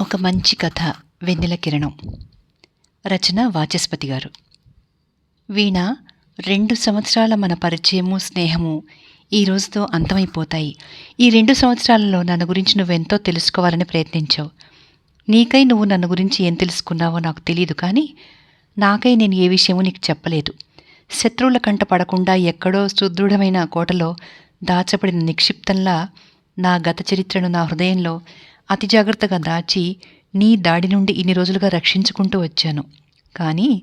ఒక మంచి కథ వెన్నెల కిరణం. రచన వాచస్పతి గారు. వీణ రెండు సంవత్సరాల మన పరిచయము స్నేహము ఈ రోజుతో అంతమైపోతాయి. ఈ రెండు సంవత్సరాలలో నన్ను గురించి నువ్వెంతో తెలుసుకోవాలని ప్రయత్నించావు. నీకై నువ్వు నన్ను గురించి ఏం తెలుసుకున్నావో నాకు తెలియదు కానీ నాకై నేను ఏ విషయమూ నీకు చెప్పలేదు. శత్రువుల కంట పడకుండా ఎక్కడో సుదృఢమైన కోటలో దాచబడిన నిక్షిప్తంలా నా గత చరిత్రను నా హృదయంలో అతి జాగ్రత్తగా దాచి నీ దాడి నుండి ఇన్ని రోజులుగా రక్షించుకుంటూ వచ్చాను. కానీ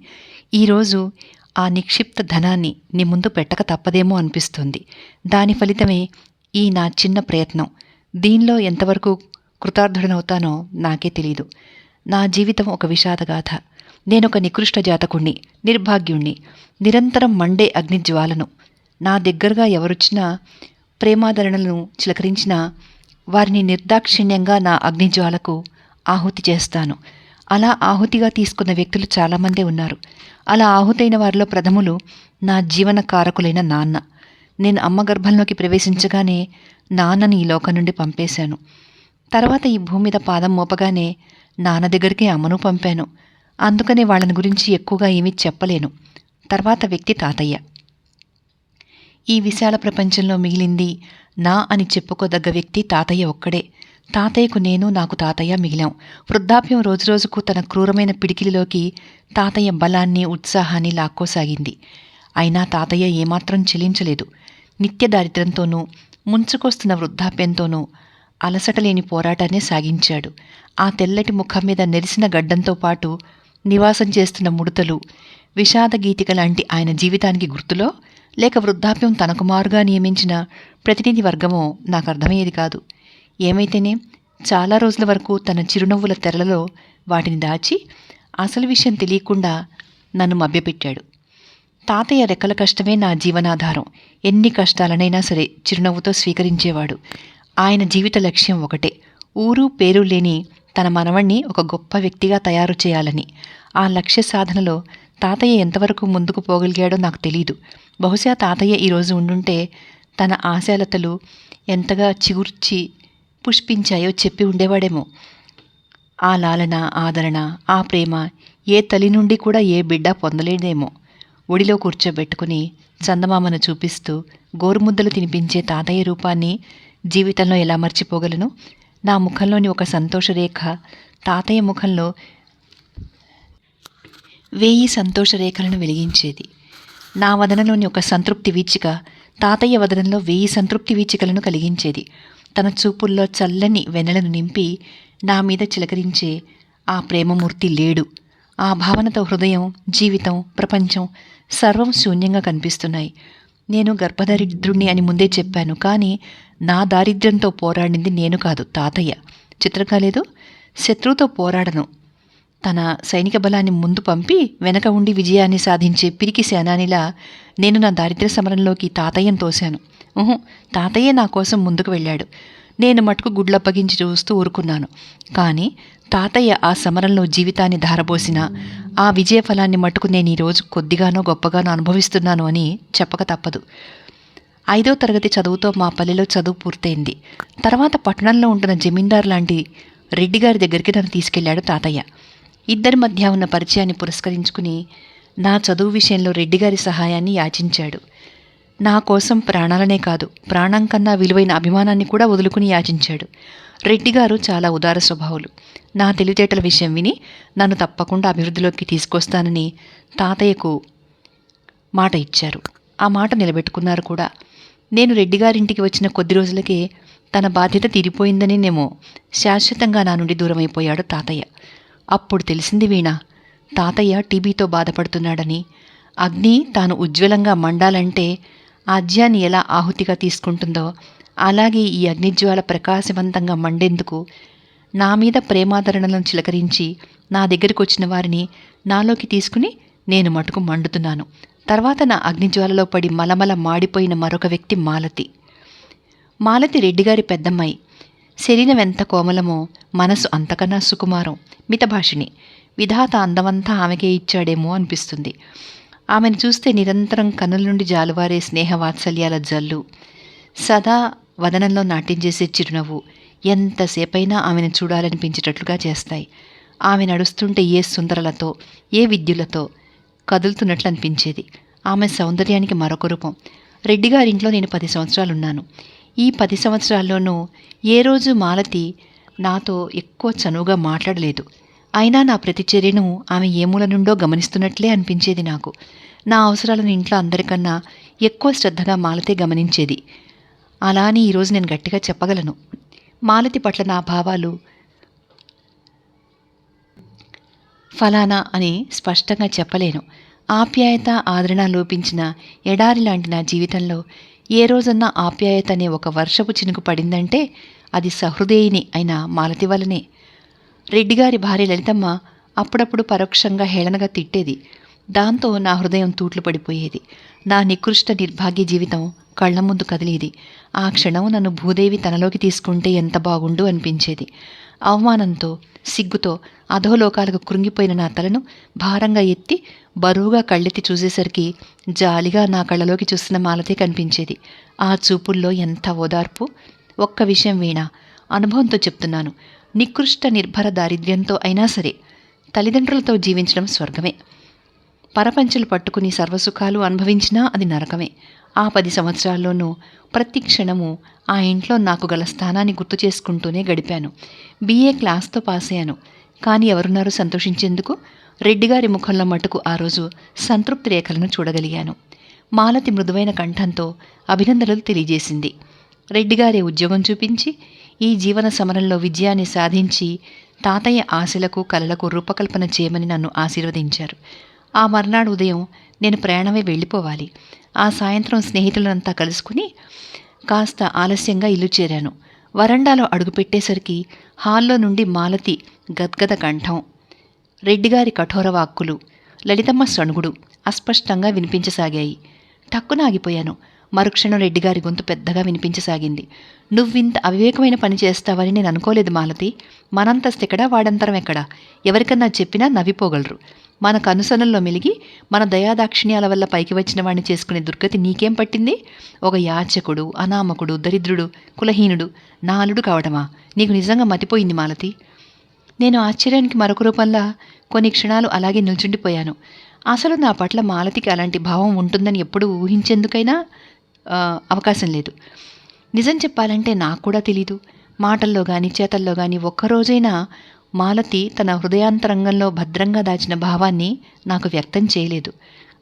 ఈరోజు ఆ నిక్షిప్త ధనాన్ని నీ ముందు పెట్టక తప్పదేమో అనిపిస్తుంది. దాని ఫలితమే ఈ నా చిన్న ప్రయత్నం. దీనిలో ఎంతవరకు కృతార్థుడనవుతానో నాకే తెలియదు నా జీవితం ఒక విషాదగాథ నేనొక నికృష్ట జాతకుణ్ణి నిర్భాగ్యుణ్ణి నిరంతరం మండే అగ్నిజ్వాలను నా దగ్గరగా ఎవరొచ్చినా ప్రేమాదరణలను చిలకరించినా వారిని నిర్దాక్షిణ్యంగా నా అగ్నిజ్వాలకు ఆహుతి చేస్తాను. అలా ఆహుతిగా తీసుకున్న వ్యక్తులు చాలామందే ఉన్నారు. అలా ఆహుతైన వారిలో ప్రథములు నా జీవన కారకులైన నాన్న. నేను అమ్మ గర్భంలోకి ప్రవేశించగానే నాన్నని ఈ లోకం నుండి పంపేశాను. తర్వాత ఈ భూమి మీద పాదం మోపగానే నాన్న దగ్గరికి అమ్మను పంపాను. అందుకనే వాళ్ళని గురించి ఎక్కువగా ఏమీ చెప్పలేను. తర్వాత వ్యక్తి తాతయ్య. ఈ విశాల ప్రపంచంలో మిగిలింది నా అని చెప్పుకోదగ్గ వ్యక్తి తాతయ్య ఒక్కడే. తాతయ్యకు నేను నాకు తాతయ్య మిగిలాం. వృద్ధాప్యం రోజురోజుకు తన క్రూరమైన పిడికిలిలోకి తాతయ్య బలాన్ని ఉత్సాహాన్ని లాక్కోసాగింది. అయినా తాతయ్య ఏమాత్రం చెలించలేదు. నిత్య దారిద్ర్యంతోనూ ముంచుకొస్తున్న వృద్ధాప్యంతోనూ అలసటలేని పోరాటాన్ని సాగించాడు. ఆ తెల్లటి ముఖం మీద నెరిసిన గడ్డంతో పాటు నివాసం చేస్తున్న ముడతలు విషాద గీతిక లాంటి ఆయన జీవితానికి గుర్తులో? లేక వృద్ధాప్యం తనకు మారుగా నియమించిన ప్రతినిధి వర్గమో నాకు అర్థమయ్యేది కాదు. ఏమైతేనే చాలా రోజుల వరకు తన చిరునవ్వుల తెరలలో వాటిని దాచి అసలు విషయం తెలియకుండా నన్ను మభ్యపెట్టాడు. తాతయ్య రెక్కల కష్టమే నా జీవనాధారం. ఎన్ని కష్టాలనైనా సరే చిరునవ్వుతో స్వీకరించేవాడు. ఆయన జీవిత లక్ష్యం ఒకటే. ఊరు పేరు లేని తన మనవణ్ణి ఒక గొప్ప వ్యక్తిగా తయారు చేయాలని. ఆ లక్ష్య సాధనలో తాతయ్య ఎంతవరకు ముందుకు పోగలిగాడో నాకు తెలీదు. బహుశా తాతయ్య ఈరోజు ఉండుంటే తన ఆశాలతలు ఎంతగా చిగుర్చి పుష్పించాయో చెప్పి ఉండేవాడేమో. ఆ లాలన ఆదరణ ఆ ప్రేమ ఏ తల్లి నుండి కూడా ఏ బిడ్డ పొందలేదేమో. ఒడిలో కూర్చోబెట్టుకుని చందమామను చూపిస్తూ గోరుముద్దలు తినిపించే తాతయ్య రూపాన్ని జీవితంలో ఎలా మర్చిపోగలను? నా ముఖంలోని ఒక సంతోషరేఖ తాతయ్య ముఖంలో వేయి సంతోషరేఖలను వెలిగించేది. నా వదనలోని ఒక సంతృప్తి వీచిక తాతయ్య వదనంలో వేయి సంతృప్తి వీచికలను కలిగించేది. తన చూపుల్లో చల్లని వెన్నెలను నింపి నా మీద చిలకరించే ఆ ప్రేమమూర్తి లేడు. ఆ భావనతో హృదయం జీవితం ప్రపంచం సర్వం శూన్యంగా కనిపిస్తున్నాయి. నేను గర్భదరిద్రుణ్ణి అని ముందే చెప్పాను కానీ నా దారిద్ర్యంతో పోరాడింది నేను కాదు తాతయ్య. చిత్రం కాలేదు శత్రువుతో పోరాడను. తన సైనిక బలాన్ని ముందు పంపి వెనక ఉండి విజయాన్ని సాధించే పిరికి సేనానిలా నేను నా దారిద్ర్య సమరంలోకి తాతయ్యను తోశాను. ఊహు తాతయ్య నా కోసం ముందుకు వెళ్ళాడు. నేను మటుకు గుడ్లప్పగించి చూస్తూ ఊరుకున్నాను. కానీ తాతయ్య ఆ సమరంలో జీవితాన్ని ధారబోసిన ఆ విజయ ఫలాన్ని మటుకు నేను ఈరోజు కొద్దిగానో గొప్పగానో అనుభవిస్తున్నాను అని చెప్పక తప్పదు. ఐదో తరగతి చదువుతో మా పల్లెలో చదువు పూర్తయింది. తర్వాత పట్టణంలో ఉంటున్న జమీందార్ లాంటి రెడ్డి గారి దగ్గరికి నన్ను తీసుకెళ్ళాడు తాతయ్య. ఇద్దరి మధ్య ఉన్న పరిచయాన్ని పురస్కరించుకుని నా చదువు విషయంలో రెడ్డిగారి సహాయాన్ని యాచించాడు. నా కోసం ప్రాణాలనే కాదు ప్రాణం కన్నా విలువైన అభిమానాన్ని కూడా వదులుకుని యాచించాడు. రెడ్డిగారు చాలా ఉదార స్వభావులు. నా తెలివితేటల విషయం విని నన్ను తప్పకుండా అభివృద్ధిలోకి తీసుకొస్తానని తాతయ్యకు మాట ఇచ్చారు. ఆ మాట నిలబెట్టుకున్నారు కూడా. నేను రెడ్డిగారింటికి వచ్చిన కొద్ది రోజులకే తన బాధ్యత తీరిపోయిందనేనేమో శాశ్వతంగా నా నుండి దూరమైపోయాడు తాతయ్య. అప్పుడు తెలిసింది వీణ తాతయ్య టీబీతో బాధపడుతున్నాడని. అగ్ని తాను ఉజ్వలంగా మండాలంటే ఆజ్యాన్ని ఎలా ఆహుతిగా తీసుకుంటుందో అలాగే ఈ అగ్నిజ్వాల ప్రకాశవంతంగా మండేందుకు నా మీద ప్రేమాదరణలను చిలకరించి నా దగ్గరికి వచ్చిన వారిని నాలోకి తీసుకుని నేను మటుకు మండుతున్నాను. తర్వాత నా అగ్నిజ్వాలలో పడి మలమల మాడిపోయిన మరొక వ్యక్తి మాలతి. మాలతి రెడ్డిగారి పెద్దమ్మాయి. శరీరం ఎంత కోమలమో మనసు అంతకన్నా సుకుమారం మితభాషిణి. విధాత అందమంతా ఆమెకే ఇచ్చాడేమో అనిపిస్తుంది. ఆమెను చూస్తే నిరంతరం కన్నుల నుండి జాలువారే స్నేహ వాత్సల్యాల జల్లు. సదా వదనంలో నాట్యం చేసే చిరునవ్వు ఎంతసేపైనా ఆమెను చూడాలనిపించేటట్లుగా చేస్తాయి. ఆమె నడుస్తుంటే ఏ సుందరలతో ఏ విద్యులతో కదులుతున్నట్లు అనిపించేది ఆమె సౌందర్యానికి మరొక రూపం. రెడ్డి గారింట్లో నేను పది సంవత్సరాలు ఉన్నాను ఈ పది సంవత్సరాల్లోనూ ఏ రోజు మాలతి నాతో ఎక్కువ చనువుగా మాట్లాడలేదు. అయినా నా ప్రతిచర్యను ఆమె ఏ మూల నుండో గమనిస్తున్నట్లే అనిపించేది నాకు. నా అవసరాలను ఇంట్లో అందరికన్నా ఎక్కువ శ్రద్ధగా మాలతే గమనించేది. అలా అని ఈరోజు నేను గట్టిగా చెప్పగలను. మాలతి పట్ల నా భావాలు ఫలానా అని స్పష్టంగా చెప్పలేను. ఆప్యాయత ఆదరణ లోపించిన ఎడారి లాంటి నా జీవితంలో ఏ రోజన్నా ఆప్యాయత అనే ఒక వర్షపు చినుకు పడిందంటే అది సహృదయిని అయిన మాలతి వలనే రెడ్డిగారి భార్య లలితమ్మ అప్పుడప్పుడు పరోక్షంగా హేళనగా తిట్టేది. దాంతో నా హృదయం తూట్లు పడిపోయేది. నా నికృష్ట నిర్భాగ్య జీవితం కళ్ళ ముందు కదిలేది. ఆ క్షణం నన్ను భూదేవి తనలోకి తీసుకుంటే ఎంత బాగుండు అనిపించేది. అవమానంతో సిగ్గుతో అధోలోకాలకు కృంగిపోయిన నా తలను భారంగా ఎత్తి బరువుగా కళ్ళెత్తి చూసేసరికి జాలిగా నా కళ్ళలోకి చూస్తున్న మాలతే కనిపించేది. ఆ చూపుల్లో ఎంత ఓదార్పు? ఒక్క విషయం వీణ అనుభవంతో చెప్తున్నాను. నికృష్ట నిర్భర దారిద్ర్యంతో అయినా సరే తల్లిదండ్రులతో జీవించడం స్వర్గమే. పరపంచలు పట్టుకుని సర్వసుఖాలు అనుభవించినా అది నరకమే. ఆ పది సంవత్సరాల్లోనూ ప్రతి క్షణము ఆ ఇంట్లో నాకు గల స్థానాన్ని గుర్తు చేసుకుంటూనే గడిపాను. బీఏ క్లాస్తో పాస్ అయ్యాను. కానీ ఎవరున్నారు సంతోషించేందుకు? రెడ్డిగారి ముఖంలో మటుకు ఆ రోజు సంతృప్తి రేఖలను చూడగలిగాను. మాలతి మృదువైన కంఠంతో అభినందనలు తెలియజేసింది. రెడ్డిగారి ఉద్యోగం చూపించి ఈ జీవన సమరంలో విజయాన్ని సాధించి తాతయ్య ఆశలకు కలలకు రూపకల్పన చేయమని నన్ను ఆశీర్వదించారు. ఆ మర్నాడు ఉదయం నేను ప్రయాణమే వెళ్ళిపోవాలి. ఆ సాయంత్రం స్నేహితులంతా కలుసుకుని కాస్త ఆలస్యంగా ఇల్లు చేరాను. వరండాలో అడుగుపెట్టేసరికి హాల్లో నుండి మాలతి గద్గద కంఠం రెడ్డిగారి కఠోర వాక్కులు లలితమ్మ సణుగుడు అస్పష్టంగా వినిపించసాగాయి. టక్కున ఆగిపోయాను. మరుక్షణం రెడ్డిగారి గొంతు పెద్దగా వినిపించసాగింది. నువ్వింత అవివేకమైన పని చేస్తావని నేను అనుకోలేదు మాలతి. మనంతస్తు ఎక్కడా వాడంతరం ఎక్కడా? ఎవరికన్నా చెప్పినా నవ్విపోగలరు. మన కనుసనల్లో మెలిగి మన దయాదాక్షిణ్యాల వల్ల పైకి వచ్చిన వాడిని చేసుకునే దుర్గతి నీకేం పట్టింది? ఒక యాచకుడు అనామకుడు దరిద్రుడు కులహీనుడు నాలుడు కావడమా నీకు నిజంగా మతిపోయింది మాలతి. నేను ఆశ్చర్యానికి మరొక రూపంలో కొన్ని క్షణాలు అలాగే నిల్చుండిపోయాను. అసలు నా పట్ల మాలతికి అలాంటి భావం ఉంటుందని ఎప్పుడు ఊహించేందుకైనా అవకాశం లేదు. నిజం చెప్పాలంటే నాకు కూడా తెలీదు. మాటల్లో కానీ చేతల్లో కానీ ఒక్కరోజైనా మాలతి తన హృదయాంతరంగంలో భద్రంగా దాచిన భావాన్ని నాకు వ్యక్తం చేయలేదు.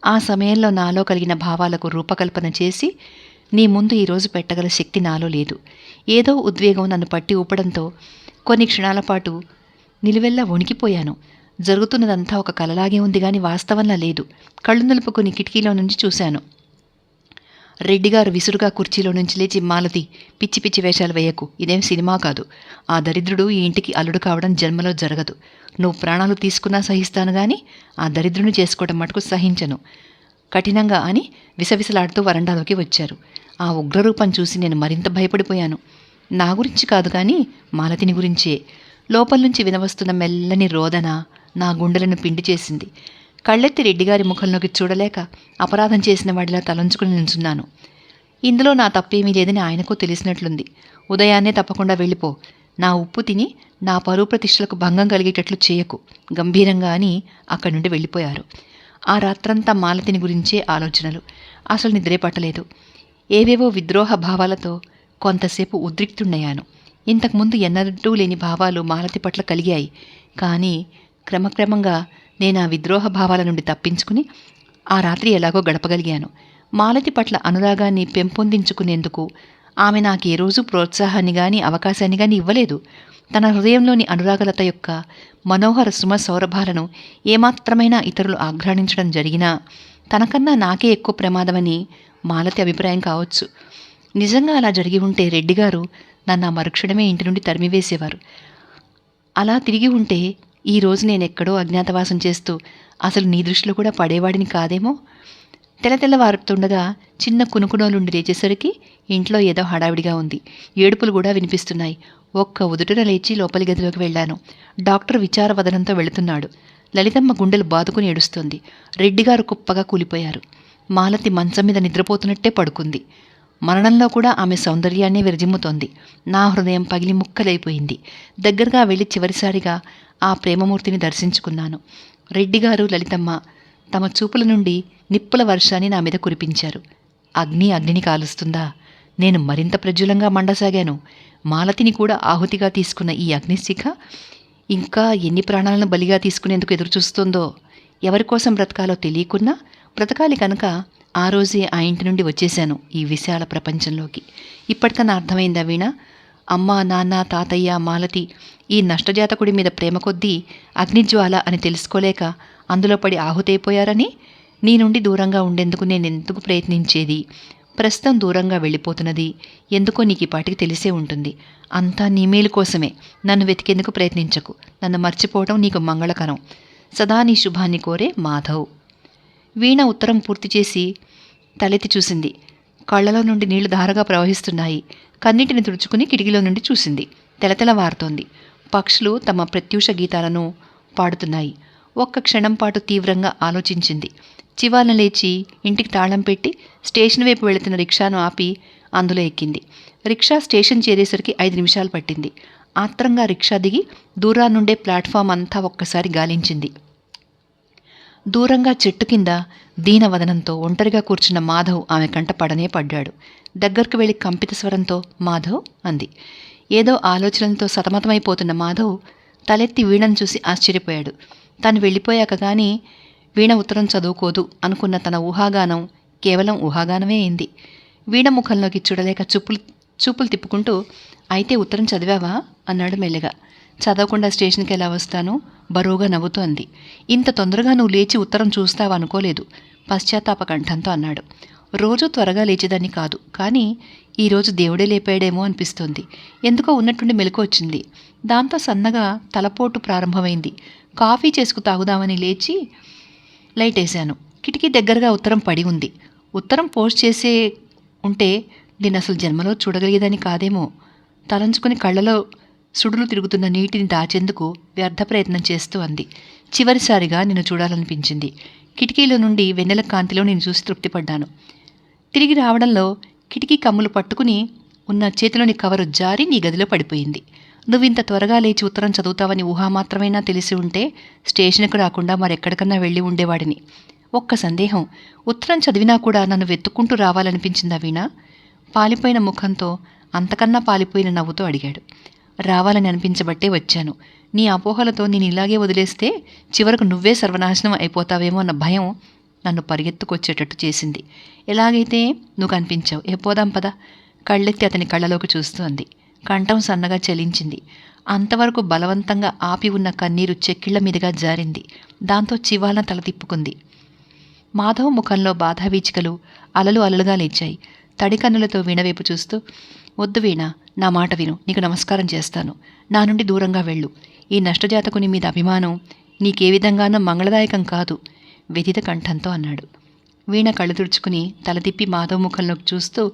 ఆ సమయంలో నాలో కలిగిన భావాలకు రూపకల్పన చేసి నీ ముందు ఈరోజు పెట్టగల శక్తి నాలో లేదు. ఏదో ఉద్వేగం నన్ను పట్టి ఊపడంతో కొన్ని క్షణాల పాటు నిలువెల్లా వణికిపోయాను. జరుగుతున్నదంతా ఒక కలలాగే ఉంది కానీ వాస్తవంలా లేదు. కళ్ళు నిలుపుకుని కిటికీలో నుంచి చూశాను. రెడ్డిగారు విసురుగా కుర్చీలో నుంచి లేచి మాలతి పిచ్చి పిచ్చి వేషాలు వేయకు. ఇదేం సినిమా కాదు. ఆ దరిద్రుడు ఈ ఇంటికి అల్లుడు కావడం జన్మలో జరగదు. నువ్వు ప్రాణాలు తీసుకున్నా సహిస్తాను గాని ఆ దరిద్రుని చేసుకోవడం మటుకు సహించను. కఠినంగా అని విసవిసలాడుతూ వరండాలోకి వచ్చారు. ఆ ఉగ్రరూపం చూసి నేను మరింత భయపడిపోయాను. నా గురించి కాదు కానీ మాలతిని గురించే. లోపల నుంచి వినవస్తున్న మెల్లని రోదన నా గుండెలను పిండి చేసింది. కళ్ళెత్తి రెడ్డిగారి ముఖంలోకి చూడలేక అపరాధం చేసిన వాడిలా తలంచుకుని నిల్చున్నాను. ఇందులో నా తప్పేమీ లేదని ఆయనకు తెలిసినట్లుంది. ఉదయాన్నే తప్పకుండా వెళ్ళిపో. నా ఉప్పు తిని నా పరువు ప్రతిష్టలకు భంగం కలిగేటట్లు చేయకు. గంభీరంగా అని అక్కడి నుండి వెళ్ళిపోయారు. ఆ రాత్రంతా మాలతిని గురించే ఆలోచనలు. అసలు నిద్రే పట్టలేదు. ఏవేవో విద్రోహ భావాలతో కొంతసేపు ఉద్రిక్తుండయ్యాను ఇంతకుముందు ఎన్నడూ లేని భావాలు మాలతి పట్ల కలిగాయి. కానీ క్రమక్రమంగా నేను ఆ విద్రోహ భావాల నుండి తప్పించుకుని ఆ రాత్రి ఎలాగో గడపగలిగాను. మాలతి పట్ల అనురాగాన్ని పెంపొందించుకునేందుకు ఆమె నాకు ఏ రోజు ప్రోత్సాహాన్ని కానీ అవకాశాన్ని కానీ ఇవ్వలేదు. తన హృదయంలోని అనురాగలత యొక్క మనోహర సుమ సౌరభాలను ఏమాత్రమైనా ఇతరులు ఆఘ్రాణించడం జరిగినా తనకన్నా నాకే ఎక్కువ ప్రమాదమని మాలతి అభిప్రాయం కావచ్చు. నిజంగా అలా జరిగి ఉంటే రెడ్డిగారు నన్ను ఆ మరుక్షణమే ఇంటి నుండి తరిమివేసేవారు. అలా తిరిగి ఉంటే ఈ రోజు నేను ఎక్కడో అజ్ఞాతవాసం చేస్తూ అసలు నీ దృష్టిలో కూడా పడేవాడిని కాదేమో? తెల్ల తెల్లవారుతుండగా చిన్న కునుకునోలుండి లేచేసరికి ఇంట్లో ఏదో హడావిడిగా ఉంది. ఏడుపులు కూడా వినిపిస్తున్నాయి. ఒక్క ఉదుటన లేచి లోపలి గదిలోకి వెళ్ళాను. డాక్టర్ విచారవదనంతో వెళుతున్నాడు. లలితమ్మ గుండెలు బాదుకుని ఏడుస్తోంది. రెడ్డిగారు కుప్పగా కూలిపోయారు. మాలతి మంచం మీద నిద్రపోతున్నట్టే పడుకుంది. మరణంలో కూడా ఆమె సౌందర్యాన్ని విరజిమ్ముతోంది. నా హృదయం పగిలి ముక్కలైపోయింది. దగ్గరగా వెళ్ళి చివరిసారిగా ఆ ప్రేమమూర్తిని దర్శించుకున్నాను. రెడ్డిగారు లలితమ్మ తమ చూపుల నుండి నిప్పుల వర్షాన్ని నా మీద కురిపించారు. అగ్ని అగ్నిని కాలుస్తుందా? నేను మరింత ప్రజ్వలంగా మండసాగాను. మాలతిని కూడా ఆహుతిగా తీసుకున్న ఈ అగ్నిశిఖ ఇంకా ఎన్ని ప్రాణాలను బలిగా తీసుకునేందుకు ఎదురుచూస్తుందో ఎవరి కోసం బ్రతకాలో తెలియకున్నా బ్రతకాలి కనుక ఆ రోజే ఆ ఇంటి నుండి వచ్చేశాను ఈ విశాల ప్రపంచంలోకి. ఇప్పటికన్నా అర్థమైందా వీణ? అమ్మ నాన్న తాతయ్య మాలతి ఈ నష్టజాతకుడి మీద ప్రేమ కొద్దీ అగ్నిజ్వాల అని తెలుసుకోలేక అందులో పడి ఆహుతైపోయారని? నీ నుండి దూరంగా ఉండేందుకు నేను ఎందుకు ప్రయత్నించేది? ప్రస్తుతం దూరంగా వెళ్ళిపోతున్నది. ఎందుకో నీకు ఈ పాటికి తెలిసే ఉంటుంది. అంతా నీ మేలు కోసమే. నన్ను వెతికేందుకు ప్రయత్నించకు. నన్ను మర్చిపోవడం నీకు మంగళకరం. సదా నీ శుభాన్ని కోరే మాధవ్. వీణ ఉత్తరం పూర్తి చేసి తలెత్తి చూసింది. కళ్ళలో నుండి నీళ్ళు ధారగా ప్రవహిస్తున్నాయి. కన్నిటిని తుడుచుకుని కిటికీలో నుండి చూసింది. తెలతెల వారుతోంది పక్షులు తమ ప్రత్యూష గీతాలను పాడుతున్నాయి. ఒక్క క్షణం పాటు తీవ్రంగా ఆలోచించింది. చివాలను లేచి ఇంటికి తాళం పెట్టి స్టేషన్ వైపు వెళుతున్న రిక్షాను ఆపి అందులో ఎక్కింది. రిక్షా స్టేషన్ చేరేసరికి ఐదు నిమిషాలు పట్టింది. ఆత్రంగా రిక్షా దిగి దూరాన్నుండే ప్లాట్ఫామ్ అంతా ఒక్కసారి గాలించింది. దూరంగా చెట్టు కింద దీనవదనంతో ఒంటరిగా కూర్చున్న మాధవ్ ఆమె కంట పడనే పడ్డాడు. దగ్గరకు వెళ్ళి కంపిత స్వరంతో మాధవ్ అంది. ఏదో ఆలోచనలతో సతమతమైపోతున్న మాధవ్ తలెత్తి వీణను చూసి ఆశ్చర్యపోయాడు. తను వెళ్ళిపోయాక గాని వీణ ఉత్తరం చదువుకోదు అనుకున్న తన ఊహాగానం కేవలం ఊహాగానమే అయింది. వీణ ముఖంలోకి చూడలేక చూపులు చూపులు తిప్పుకుంటూ అయితే ఉత్తరం చదివావా? అన్నాడు మెల్లగా. చదవకుండా స్టేషన్కి ఎలా వస్తాను? బరువుగా నవ్వుతూ అంది. ఇంత తొందరగా నువ్వు లేచి ఉత్తరం చూస్తావా అనుకోలేదు పశ్చాత్తాప కంఠంతో అన్నాడు. రోజు త్వరగా లేచేదాన్ని కాదు. కానీ ఈరోజు దేవుడే లేపాడేమో అనిపిస్తోంది. ఎందుకో ఉన్నట్టుండి మెలకు వచ్చింది. దాంతో సన్నగా తలపోటు ప్రారంభమైంది. కాఫీ చేసుకు తాగుదామని లేచి లైట్ వేశాను కిటికీ దగ్గరగా ఉత్తరం పడి ఉంది. ఉత్తరం పోస్ట్ చేసే ఉంటే నేను అసలు జన్మలో చూడగలిగేదని కాదేమో. తలంచుకుని కళ్ళలో సుడులు తిరుగుతున్న నీటిని దాచేందుకు వ్యర్థ ప్రయత్నం చేస్తూ అంది. చివరిసారిగా నిన్ను చూడాలనిపించింది. కిటికీలో నుండి వెన్నెల కాంతిలో నేను చూసి తృప్తిపడ్డాను. తిరిగి రావడంలో కిటికీ కమ్ములు పట్టుకుని ఉన్న చేతిలోని కవరు జారి నీ గదిలో పడిపోయింది. నువ్వింత త్వరగా లేచి ఉత్తరం చదువుతావని ఊహా మాత్రమైనా తెలిసి ఉంటే స్టేషన్కు రాకుండా మరెక్కడికన్నా వెళ్ళి ఉండేవాడిని. ఒక్క సందేహం ఉత్తరం చదివినా కూడా నన్ను వెతుక్కుంటూ రావాలనిపించిందా వీణ? పాలిపోయిన ముఖంతో అంతకన్నా పాలిపోయిన నవ్వుతో అడిగాడు. రావాలని అనిపించబట్టే వచ్చాను. నీ అపోహలతో నేను ఇలాగే వదిలేస్తే చివరకు నువ్వే సర్వనాశనం అయిపోతావేమో అన్న భయం నన్ను పరిగెత్తుకొచ్చేటట్టు చేసింది. ఎలాగైతే నువ్వు కనిపించావు ఏ పోదాం పద. కళ్ళెత్తి అతని కళ్ళలోకి చూస్తోంది కంఠం సన్నగా చలించింది. అంతవరకు బలవంతంగా ఆపి ఉన్న కన్నీరు చెక్కిళ్ళ మీదుగా జారింది. దాంతో చివాలన తల తిప్పుకుంది. మాధవ్ ముఖంలో బాధావీచికలు అలలు అలలుగా లేచాయి. తడి కన్నులతో వీణవైపు చూస్తూ వద్దు వీణ నా మాట విను. నీకు నమస్కారం చేస్తాను. నా నుండి దూరంగా వెళ్ళు. ఈ నష్టజాతకుని మీద అభిమానం నీకే విధంగానూ మంగళదాయకం కాదు. వ్యతిత కంఠంతో అన్నాడు. వీణ కళ్ళు తుడుచుకుని తలదిప్పి మాధవ మాధవ్ ముఖంలోకి చూస్తూ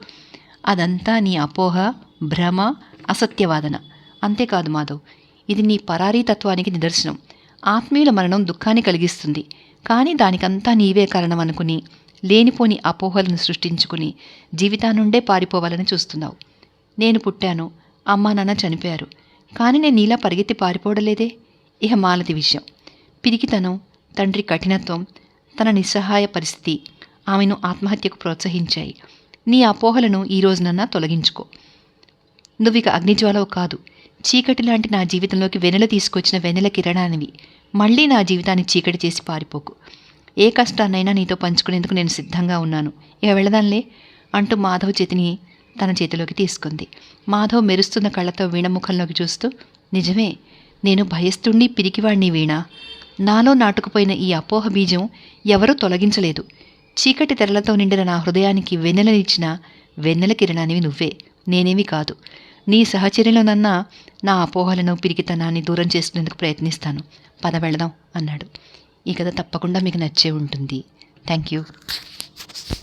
అదంతా నీ అపోహ భ్రమ అసత్యవాదన. అంతేకాదు మాధవ్ ఇది నీ పరారీ తత్వానికి నిదర్శనం. ఆత్మీయుల మరణం దుఃఖాన్ని కలిగిస్తుంది. కానీ దానికంతా నీవే కారణం అనుకుని లేనిపోని అపోహలను సృష్టించుకుని జీవితానుండే పారిపోవాలని చూస్తున్నావు. నేను పుట్టాను. అమ్మా నాన్న చనిపోయారు. కానీ నేను నీలా పరిగెత్తి పారిపోవడలేదే ఇహ మాలతి విషయం. పిరికితనం తండ్రి కఠినత్వం తన నిస్సహాయ పరిస్థితి. ఆమెను ఆత్మహత్యకు ప్రోత్సహించాయి. నీ అపోహలను ఈ రోజునన్నా తొలగించుకో. నువ్విక అగ్నిజ్వాలవు కాదు. చీకటి లాంటి నా జీవితంలోకి వెనెల తీసుకొచ్చిన వెన్నెల కిరణానివి. మళ్ళీ నా జీవితాన్ని చీకటి చేసి పారిపోకు. ఏ కష్టాన్నైనా నీతో పంచుకునేందుకు నేను సిద్ధంగా ఉన్నాను. ఇక వెళదాన్లే అంటూ మాధవ్ చేతిని తన చేతిలోకి తీసుకుంది. మాధవ్ మెరుస్తున్న కళ్ళతో వీణ ముఖంలోకి చూస్తూ నిజమే నేను భయస్తుండి పిరికివాణ్ణి వీణ? నాలో నాటుకుపోయిన ఈ అపోహ బీజం ఎవరూ తొలగించలేదు. చీకటి తెరలతో నిండిన నా హృదయానికి వెన్నెలనిచ్చిన వెన్నెల కిరణానివి నువ్వే నేనేమి కాదు. నీ సహచర్యంలోనన్నా నా అపోహలను పిరికితనాన్ని దూరం చేసుకునేందుకు ప్రయత్నిస్తాను. పద వెళదాం అన్నాడు. ఈ కథ తప్పకుండా మీకు నచ్చే ఉంటుంది. Thank you.